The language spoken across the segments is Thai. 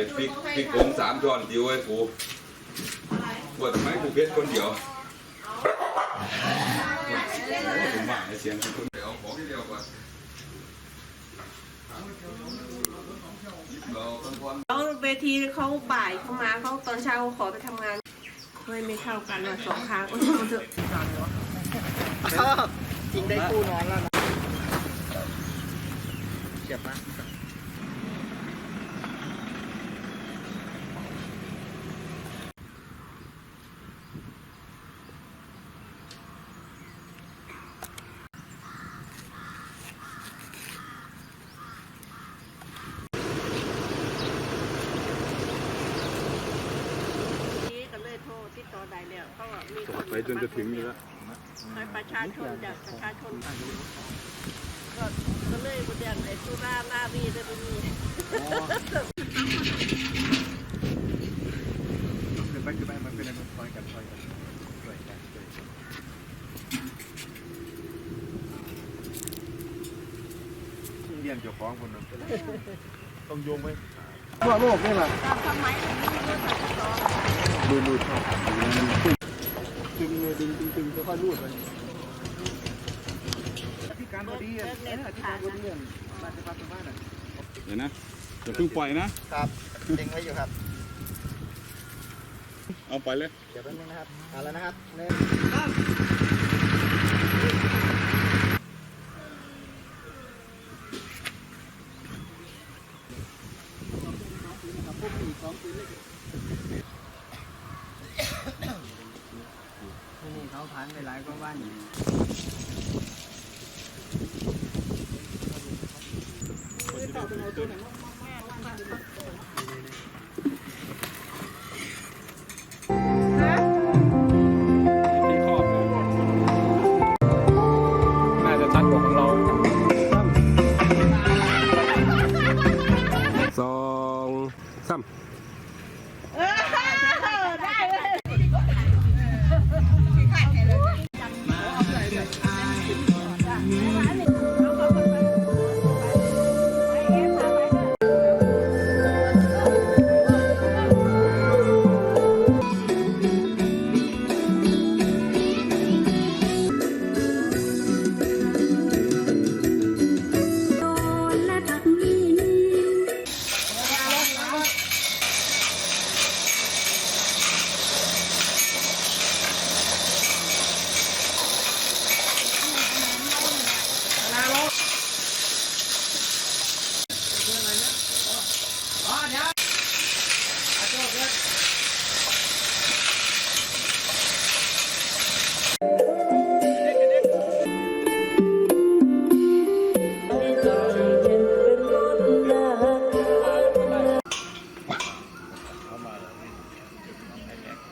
แม่ใส่พริกพริกผงสามช้อนเดียวไอ้กูปวดทำไมกูเพชรคนเดียวผมว่าเสียงคุณเดี๋ยวของที่เดียวก่อนเราต้องพรแล้วเวทีเขาบ่ายเขามาเขาตอนเช้าเขาขอไปทำงานไม่ไม่เท่ากันหน่อยสองครั้งโอ้ยเอาเถอะจริงได้คู่นอนแล้วนะเจ็บไหม นี่ก็เลยโทรติดต่อได้แล้วเขาว่ามีคน ไป จนจะถึงอยู่แล้วให้ประชาชนจากประชาชนก็ก็เลยบนเดียงไอ้สุรานารีได้ไปมีคือไปคือไปมันเป็นอะไรคอยกันคอยกันช่วยกันช่วยกันเลี้ยงเจ้าของคนนั้นต้องโยงไว้ทั่วโลกนี่แหละตามสมัยของนี้ก็ใส่ตอดูดูชอบ ตึงเลยดึงดึงดึงค่อยๆรูดไปที่การพอดีอะที่การพอดีอะราชพัฒน์บ้านอะเดี๋ยวนะเดี๋ยวเพิ่งปล่อยนะครับดึงไว้อยู่ครับ เอาไปเลย เดี๋ยวแป๊บนึงนะครับเอาแล้วนะครับหนึ่งนี่เขาพันไปหลายกว่าวัน ที่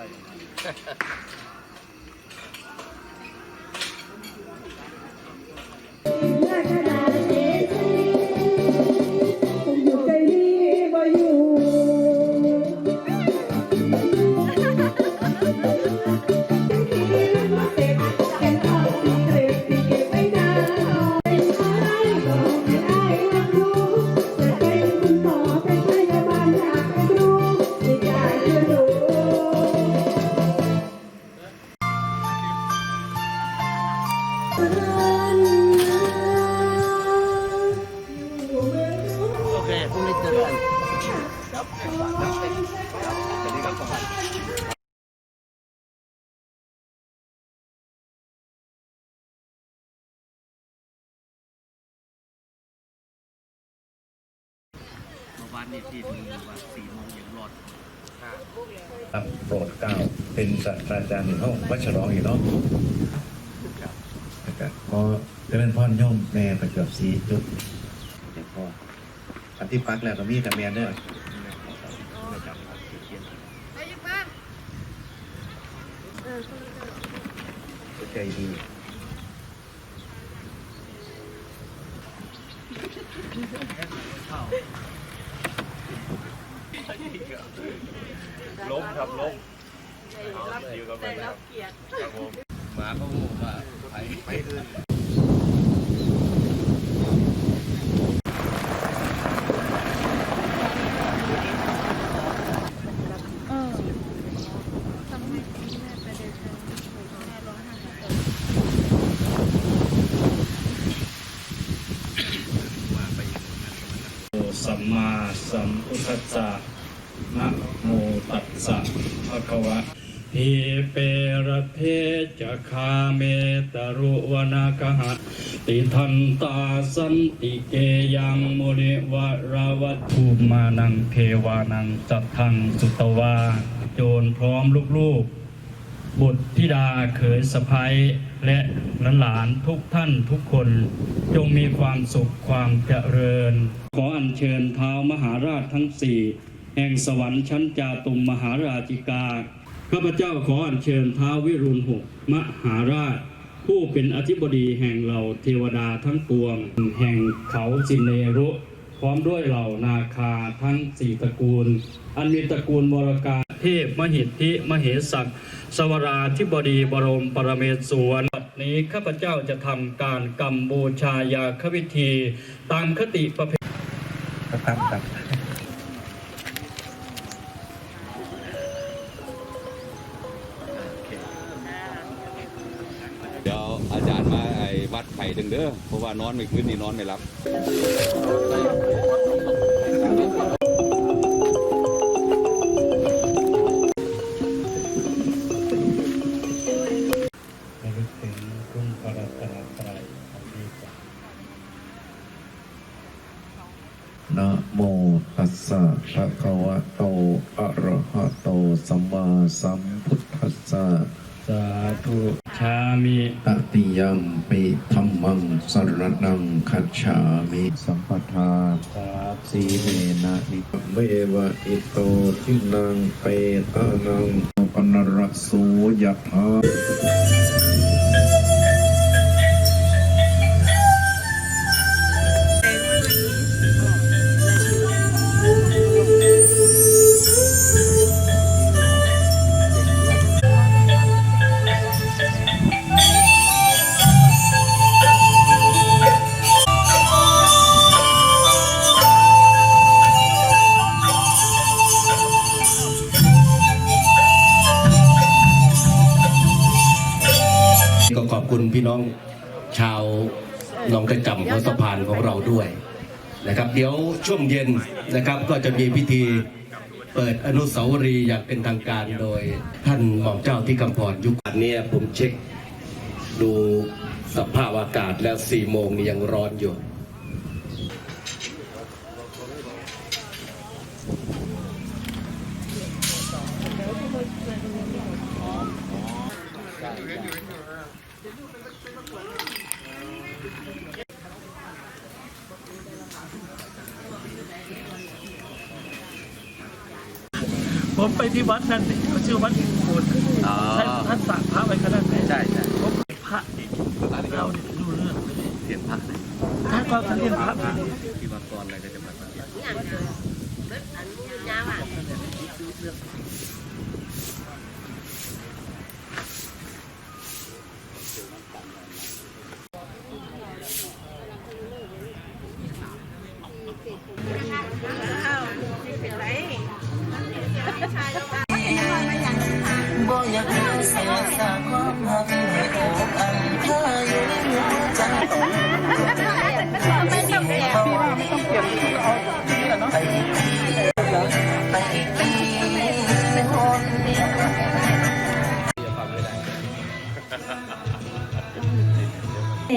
ร โอเคพรุ่งนี้เจอกันวันนี้ที่ถึงวันสี่โมงเย็นรอดรับโปรดเกล้าเป็นศาสตราจารย์ในห้องวัชรองอีกเนาะนะครับพอเจริญพรโยมแม่ประจวบสีจุกเดี๋ยวพ่อ อันที่ปักแล้วก็มีแต่แม่เด้อใจดีล้มครับล้มได้รับเกียรติ หมาก็งูมาไปไปอื่น มมา สัมพุทธัสสะนะโมตัสสะภะคะวะหิเปรเทจะคาเมตรุวนาคหะติทันตาสันติเกยังมุนิวราวภูมานังเทวานังจัตทังสุตวา โจรพร้อมลูกๆ บุตรธิดาเขยสะพ้ย และหลานๆทุกท่านทุกคนจงมีความสุขความเจริญ ขออัญเชิญเท้ามหาราชทั้งสี่แห่งสวรรค์ชั้นจาตุมมหาราชิกาข้าพเจ้าขออัญเชิญท้าววิรุณหกมหาราช ผู้เป็นอธิบดีแห่งเหล่าเทวดาทั้งปวง แห่งเขาสินเนรุพร้อมด้วยเหล่านาคาทั้งสี่ตระกูล อันมีตระกูลบรกาเทพมหิทธิมเหสักสวราธิบดีบรมปรเมศวร นี้ข้าพเจ้าจะทำการกรรมบูชายาควิธี ตามคติประเพครับครับเดี๋ยวอาจารย์มาไอ้วัดไข่ถึงเด้อเพราะว่านอนไม่คืนนี่นอนไม่หลับ นะโมตัสสะภะคะวะโต อะระหะโต สัมมาสัมพุทธัสสะ สาธุชามิตติยัมปิธรรมังสรนังคัจฉามิ สัมปทาสาธุสีเมนะนิเมวะอิโตทินังเปตานังปนรสูยะถา ดี๋ยวช่วงเย็นนะครับ ก็จะมีพิธีเปิดอนุสาวรีย์อย่างเป็นทางการโดยท่านหม่อมเจ้าที่กำพรยุคนเนี้ผมเช็คดูสภาพอากาศแล้วสี่โมงนี่ยังร้อนอยู่ ผมไปที่วัดนั่นเนี่ยเขาชื่อวัดอินทนท่านท่านสั่งพระไว้ขนาดไหนใช่ใช่ผมเป็นพระนี่เราเนี่ยรู้เรื่องเลยเรียนพระถ้าก็ท่านเรียนพระไปดิอัน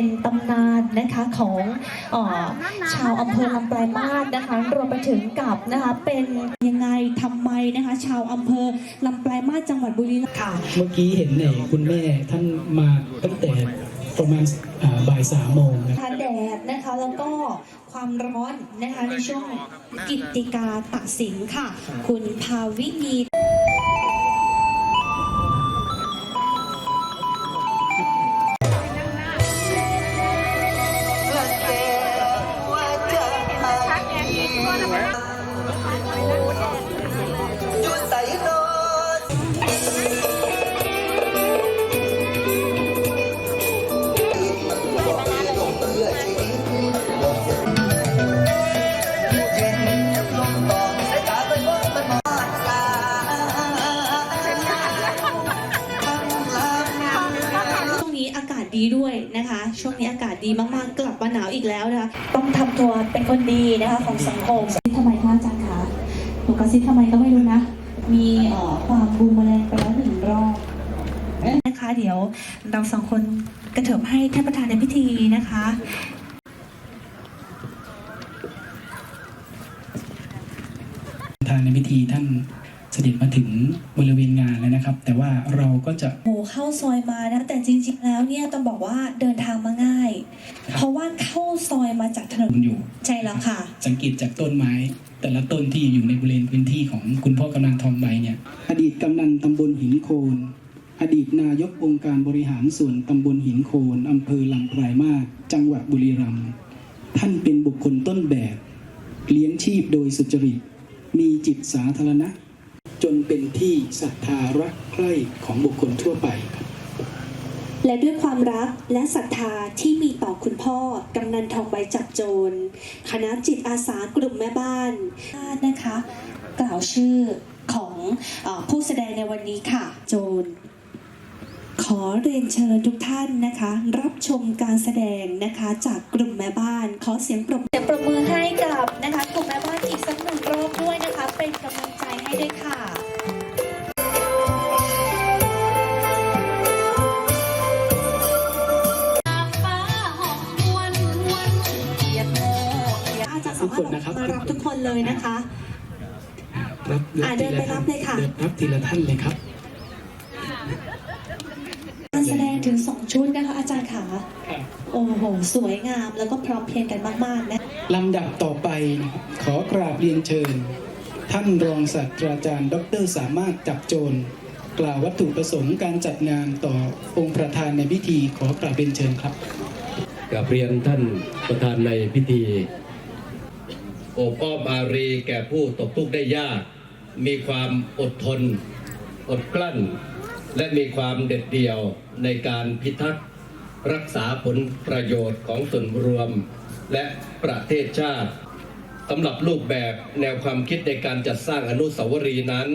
เป็นตำนานนะคะของเออชาวอำเภอลำปลายมาศนะคะ รวมไปถึงกับนะคะเป็นยังไงทำไมนะคะ ชาวอำเภอลำปลายมาศจังหวัดบุรีรัมย์ค่ะเมื่อกี้เห็นเนี่ยคุณแม่ท่านมาตั้งแต่ประมาณอ่าบ่ายสามโมงนะทานแดดนะคะแล้วก็ความร้อนนะคะในช่วงกิจติกาตัดสินค่ะ คุณภาวินี นี้อากาศดีด้วยนะคะ ช่วงนี้อากาศดีมากๆ กลับมาหนาวอีกแล้วนะคะ ต้องทำตัวเป็นคนดีนะคะของสังคม ทำไมคะอาจารย์คะหนูกระซิบทำไมก็ไม่รู้นะ มีเอ่อความบูมแมลงไปแล้วหนึ่งรอบนะคะ เดี๋ยวเราสองคนกระเถิบให้ท่านประธานในพิธีนะคะ ประธานในพิธีท่าน เสด็จมาถึงบริเวณงานแล้วนะครับ แต่ว่าเราก็จะ โหเข้าซอยมานะ แต่จริงๆแล้วเนี่ยต้องบอกว่าเดินทางมาง่าย เพราะว่าเข้าซอยมาจากถนนอยู่ ใช่แล้วค่ะ สังเกตจากต้นไม้ แต่ละต้นที่อยู่ในบริเวณพื้นที่ของคุณพ่อกำนันทองใบเนี่ย อดีตกำนันตำบลหินโคน อดีตนายกองค์การบริหารส่วนตำบลหินโคนอำเภอลำปลายมาศจังหวัดบุรีรัมย์ท่านเป็นบุคคลต้นแบบ เลี้ยงชีพโดยสุจริต มีจิตสาธารณะ จนเป็นที่ศรัทธารักใคร่ของบุคคลทั่วไปครับและด้วยความรักและศรัทธาที่มีต่อคุณพ่อกำนันทองใบจับโจรคณะจิตอาสากลุ่มแม่บ้านนะคะ กล่าวชื่อของเออผู้แสดงในวันนี้ค่ะ โจรขอเรียนเชิญทุกท่านนะคะ รับชมการแสดงนะคะจากกลุ่มแม่บ้าน ขอเสียงปรบเสียงปรบมือให้กับนะคะกลุ่มแม่บ้านอีกสักหนึ่ง เลยนะคะ รับอะเดินไปรับเลยค่ะ เดินรับทีละท่านเลยครับ การแสดงถึงสองชุดนะคะ อาจารย์ขาโอ้โห สวยงามแล้วก็พร้อมเพรียงกันมากๆนะลำดับต่อไปนะครับขอกราบเรียนเชิญ ท่านรองศาสตราจารย์ ดร สามารถจับโจรกล่าววัตถุประสงค์การจัดงานต่อองค์ประธานในพิธีขอกราบเรียนเชิญครับ กับเรียนท่านประธานในพิธี โอบอ้อมอารีแก่ผู้ตกทุกข์ได้ยาก มีความอดทน อดกลั้น และมีความเด็ดเดี่ยวในการพิทักษ์รักษาผลประโยชน์ของส่วนรวม และประเทศชาติสำหรับรูปแบบแนวความคิดในการจัดสร้างอนุสาวรีย์นั้น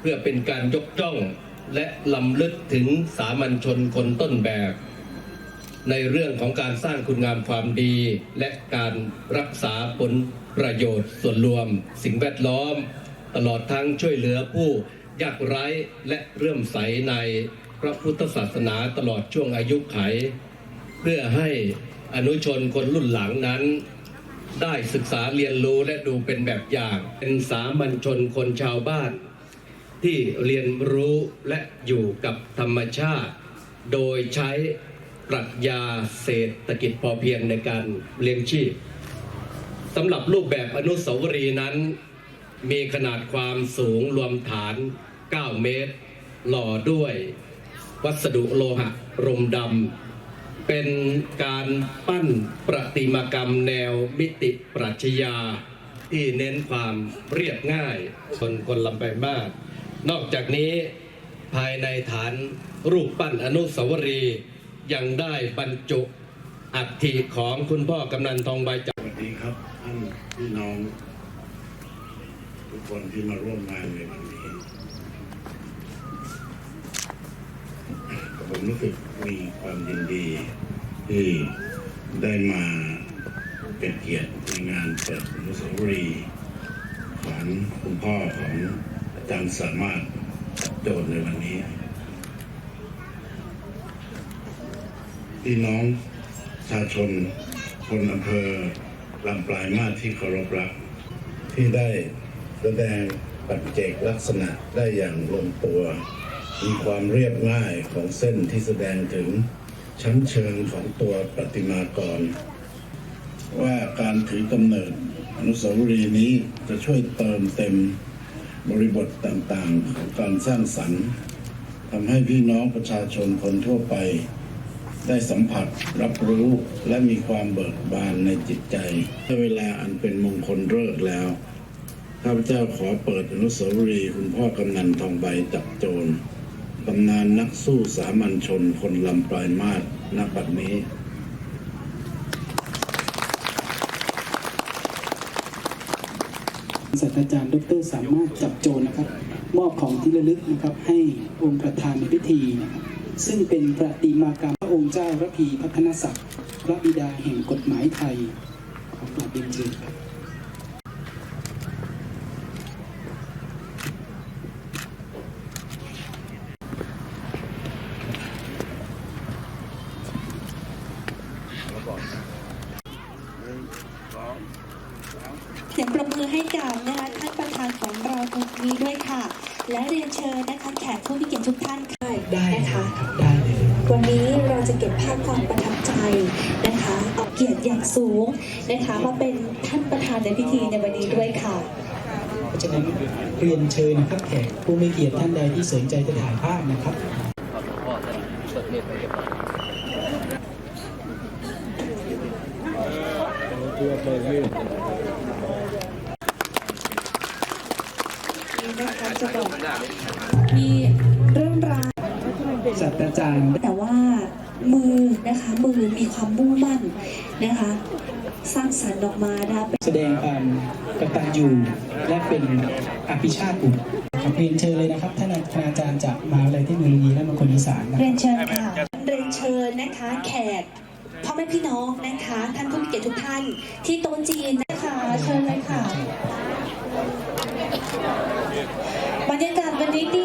เพื่อเป็นการยกย่องและลำลึกถึงสามัญชนคนต้นแบบ ในเรื่องของการสร้างคุณงามความดี และการรักษาผลประโยชน์ส่วนรวม สิ่งแวดล้อม ตลอดทั้งช่วยเหลือผู้ยากไร้และเรื่มใสในพระพุทธศาสนาตลอดช่วงอายุไข เพื่อให้อนุชนคนรุ่นหลังนั้น ได้ศึกษาเรียนรู้และดูเป็นแบบอย่าง เป็นสามัญชนคนชาวบ้าน ที่เรียนรู้และอยู่กับธรรมชาติ โดยใช้ ปรัชญาเศรษฐกิจพอเพียงในการเลี้ยงชีพสำหรับรูปแบบอนุสาวรีย์นั้น มีขนาดความสูงรวมฐาน 9 เมตร หล่อด้วย วัสดุโลหะรมดำเป็นการปั้นประติมากรรมแนวมิติปรัชญาที่เน้นความเรียบง่ายคนคนลำไปมาก นอกจากนี้ภายในฐานรูปปั้นอนุสาวรีย์ ยังได้บรรจุอัฐิของคุณพ่อกำนันทองใบจากสวัสดีครับท่านพี่น้อง ทุกคนที่มาร่วมงานในวันนี้ผมรู้สึกมีความยินดี ที่ได้มาเป็นเกียรติในงานเปิดอนุสาวรีย์ของคุณพ่อของอาจารย์สามารถโจทย์ในวันนี้ พี่น้องประชาชนคนอำเภอลำปลายมาที่เคารพรัก ที่ได้แสดงปัจเจกลักษณะได้อย่างลงตัว มีความเรียบง่ายของเส้นที่แสดงถึงชั้นเชิงของตัวประติมากร ว่าการถือกำเนิดอนุสาวรีย์นี้จะช่วยเติมเต็มบริบทต่างๆ ของการสร้างสรรค์ทำให้พี่น้องประชาชนคนทั่วไป ได้สัมผัสรับรู้และมีความเบิกบานในจิตใจในเวลาอันเป็นมงคลเลิกแล้วข้าพเจ้าขอเปิดอนุสาวรีย์คุณพ่อกำนันทองใบจับโจรตำนานนักสู้สามัญชนคนลำปลายมาศณบัดนี้ ศาสตราจารย์ดรสามารถจับโจรนะครับ มอบของที่ระลึกนะครับ ให้องค์ประธานในพิธีนะครับ ซึ่งเป็นประติมากรรมพระองค์เจ้าระพีพัฒนศักดิ์พระบิดาแห่งกฎหมายไทย ขอกราบเรียนเชิญครับเสียงปรบมือให้กับนะคะท่านประธานของเราตรงนี้ด้วยค่ะ และเรียนเชิญนะคะแขกผู้มีเกียรติทุกท่านค่ะ ได้เลยนะคะครับได้เลยวันนี้เราจะเก็บภาพความประทับใจนะคะเอาเกียรติอย่างสูงนะคะมาเป็นท่านประธานในพิธีในวันนี้ด้วยค่ะ เพราะฉะนั้นเรียนเชิญนะครับแขกผู้มีเกียรติท่านใดที่สนใจจะถ่ายภาพนะครับ นี่นะคะจะบอกมีเรื่องราว ศาสตรา จารย์ แต่ว่ามือนะคะมือมีความมุ่งมั่นนะคะ สร้างสรรค์ออกมานะคะเป็นแสดงความกตัญญูและเป็นอภิชาติบุตรครับเรียนเชิญเลยนะครับท่านอาจารย์จากมหาวิทยาลัยเทคโนโลยีและมงคลอีสานนะเรียนเชิญค่ะเรียนเชิญนะคะแขกพ่อแม่พี่น้องนะคะ ท่านผู้มีเกียรติทุกท่านที่โต๊ะจีนนะคะเชิญเลยค่ะ บรรยากาศวันนี้ดี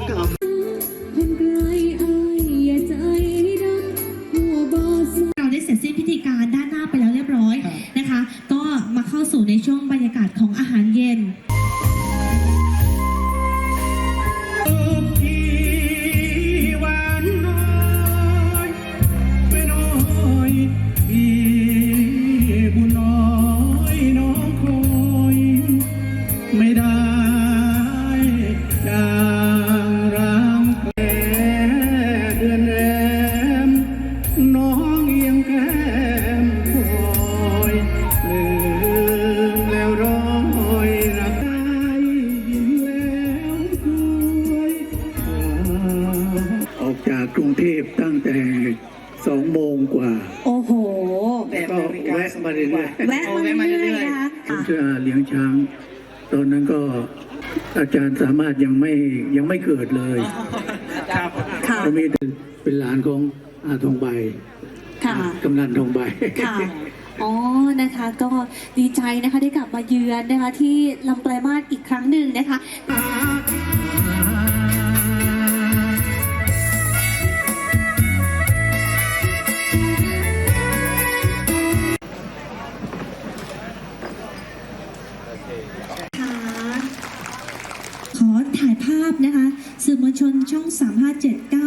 คน เทพตั้งแต่สองโมงกว่า โอ้โหก็แวะมาเรื่อยแวะมาเรื่อยๆนะคะๆผมจะเลี้ยงช้าง ตอนนั้นก็อาจารย์สามารถยังไม่ยังไม่เกิดเลยค่ะผมมีเป็นหลานของอาทองใบค่ะกำนันทองใบค่ะอ๋อ นะคะ ก็ดีใจนะคะได้กลับมาเยือนนะคะที่ลำปลายมาสอีกครั้งหนึ่งนะคะค่ะ พนะคะ